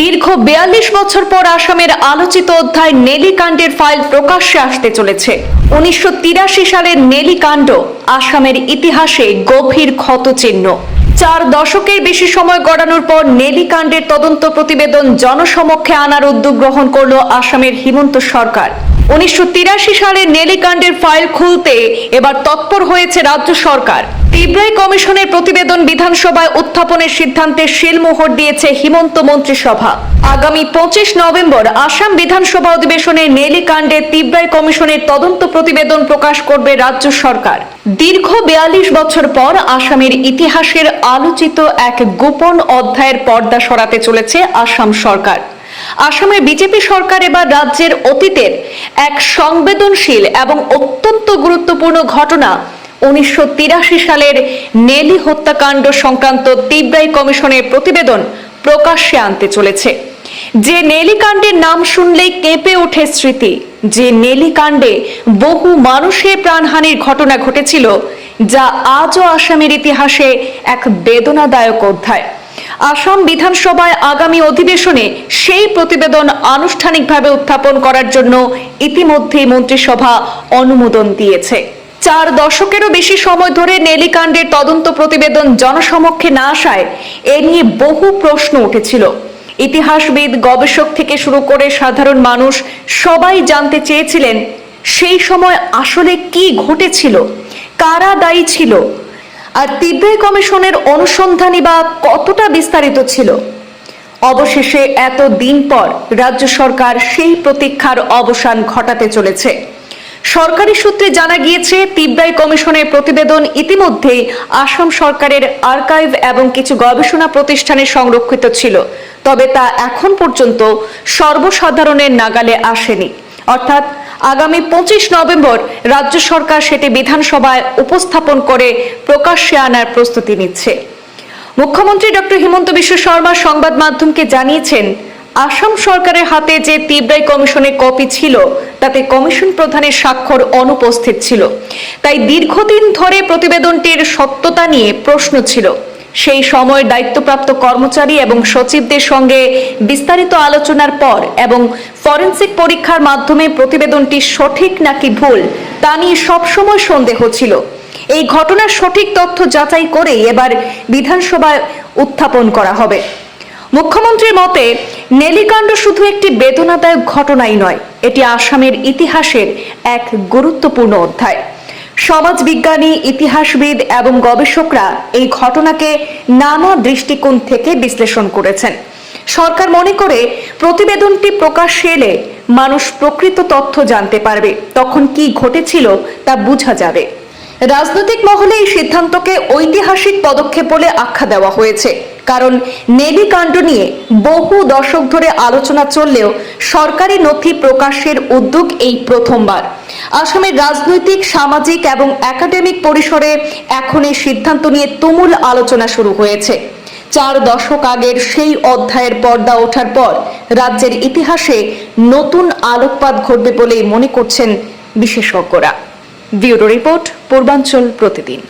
দীর্ঘ বিয়াল্লিশ বছর পর আসামের আলোচিত অধ্যায় নেলিকাণ্ডের ফাইল প্রকাশ্যে আসতে চলেছে। উনিশশো সালের নেলিকাণ্ড আসামের ইতিহাসে গভীর ক্ষতচিহ্ন। চার দশকের বেশি সময় গড়ানোর পর নেলিকাণ্ডের তদন্ত প্রতিবেদন জনসমক্ষে আনার উদ্যোগ গ্রহণ করল আসামের হিমন্ত সরকার। উনিশশো সালের নেলিকাণ্ডের ফাইল খুলতে এবার তৎপর হয়েছে রাজ্য সরকার। তিব্রাই কমিশনের প্রতিবেদন বিধানসভায় উত্থাপনের সিদ্ধান্তে শিলমোহর দিয়েছে হিমন্ত মন্ত্রিসভা। আগামী পঁচিশ নভেম্বর আসাম বিধানসভা অধিবেশনে নেলিকাণ্ডে তিব্রাই কমিশনের তদন্ত প্রতিবেদন প্রকাশ করবে রাজ্য সরকার। দীর্ঘ বিয়াল্লিশ বছর পর আসামের ইতিহাসের আলোচিত এক গোপন অধ্যায়ের পর্দা সরাতে চলেছে আসাম সরকার। আসামের বিজেপি সরকার এবার রাজ্যের অতীতের এক সংবেদনশীল এবং অত্যন্ত গুরুত্বপূর্ণ ঘটনা উনিশশো তিরাশি সালের নেলি হত্যাকাণ্ড সংক্রান্ত তিব্রাই কমিশনের প্রতিবেদন প্রকাশ্যে আনতে চলেছে। যে নেলিকাণ্ডের নাম শুনলেই কেঁপে ওঠে স্মৃতি, যে নেলিকাণ্ডে বহু মানুষের প্রাণহানির ঘটনা ঘটেছিল, যা আজও আসামের ইতিহাসে এক বেদনাদায়ক অধ্যায়। আসাম বিধানসভায় আগামী অধিবেশনে সেই প্রতিবেদন আনুষ্ঠানিকভাবে উত্থাপন করার জন্য ইতিমধ্যেই মন্ত্রিসভা অনুমোদন দিয়েছে। চার দশকেরও বেশি সময় ধরে নেলিকাণ্ডের তদন্ত প্রতিবেদন জনসমক্ষে না আসায় এ নিয়ে বহু প্রশ্ন উঠেছিল। ইতিহাসবিদ, গবেষক থেকে শুরু করে সাধারণ মানুষ সবাই জানতে চেয়েছিলেন সেই সময় আসলে কি ঘটেছিল, কারা দায়ী ছিল আর তিব্রাই কমিশনের অনুসন্ধানী বা কতটা বিস্তারিত ছিল। অবশেষে এত দিন পর রাজ্য সরকার সেই প্রতীক্ষার অবসান ঘটাতে চলেছে। সরকারি সূত্রে জানা গিয়েছে তিব্রাই কমিশনের প্রতিবেদন ইতিমধ্যেই আসাম সরকারের আর্কাইভ এবং কিছু গবেষণা প্রতিষ্ঠানে সংরক্ষিত ছিল। তবে তা এখন পর্যন্ত সর্বসাধারণের নাগালে আসেনি। অর্থাৎ আগামী পঁচিশ নভেম্বর রাজ্য সরকার সেটি বিধানসভায় উপস্থাপন করে প্রকাশ্যে আনার প্রস্তুতি নিচ্ছে। মুখ্যমন্ত্রী ডক্টর হিমন্ত বিশ্ব শর্মা সংবাদ মাধ্যমকে জানিয়েছেন আসাম সরকারের হাতে যে তিব্রাই কমিশনের কপি ছিল, তাতে কমিশন প্রধানের স্বাক্ষর অনুপস্থিত ছিল। তাই দীর্ঘদিন ধরে প্রতিবেদনটির সত্যতা নিয়ে প্রশ্ন ছিল। সেই সময় দায়িত্বপ্রাপ্ত কর্মচারী এবং সচিবদের সঙ্গে বিস্তারিত আলোচনার পর এবং ফরেন্সিক পরীক্ষার মাধ্যমে প্রতিবেদনটি সঠিক নাকি ভুল, তা নিয়ে সবসময় সন্দেহ ছিল। এই ঘটনার সঠিক তথ্য যাচাই করেই এবার বিধানসভায় উত্থাপন করা হবে। মুখ্যমন্ত্রীর মতে, নেলিকাণ্ড শুধু একটি বেদনাদায়ক ঘটনাই নয়, এটি আসামের ইতিহাসের এক গুরুত্বপূর্ণ অধ্যায়। সমাজবিজ্ঞানী, ইতিহাসবিদ এবং গবেষকরা এই ঘটনাকে নানা দৃষ্টিকোণ থেকে বিশ্লেষণ করেছেন। সরকার মনে করে, প্রতিবেদনটি প্রকাশ্যে এলে মানুষ প্রকৃত তথ্য জানতে পারবে, তখন কি ঘটেছিল তা বোঝা যাবে। রাজনৈতিক মহলে এই সিদ্ধান্তকে ঐতিহাসিক পদক্ষেপ বলে আখ্যা দেওয়া হয়েছে। কারণ নেলি কাণ্ড নিয়ে বহু দশক ধরে আলোচনা চললেও সরকারি নথি প্রকাশের উদ্যোগ এই প্রথমবার। আসামের রাজনৈতিক, সামাজিক এবং একাডেমিক পরিসরে এখন এই সিদ্ধান্ত নিয়ে তুমুল আলোচনা শুরু হয়েছে। চার দশক আগের সেই অধ্যায়ের পর্দা ওঠার পর রাজ্যের ইতিহাসে নতুন আলোকপাত ঘটবে বলেই মনে করছেন বিশেষজ্ঞরা। ব্যুরো রিপোর্ট, পূর্বাঞ্চল প্রতিদিন।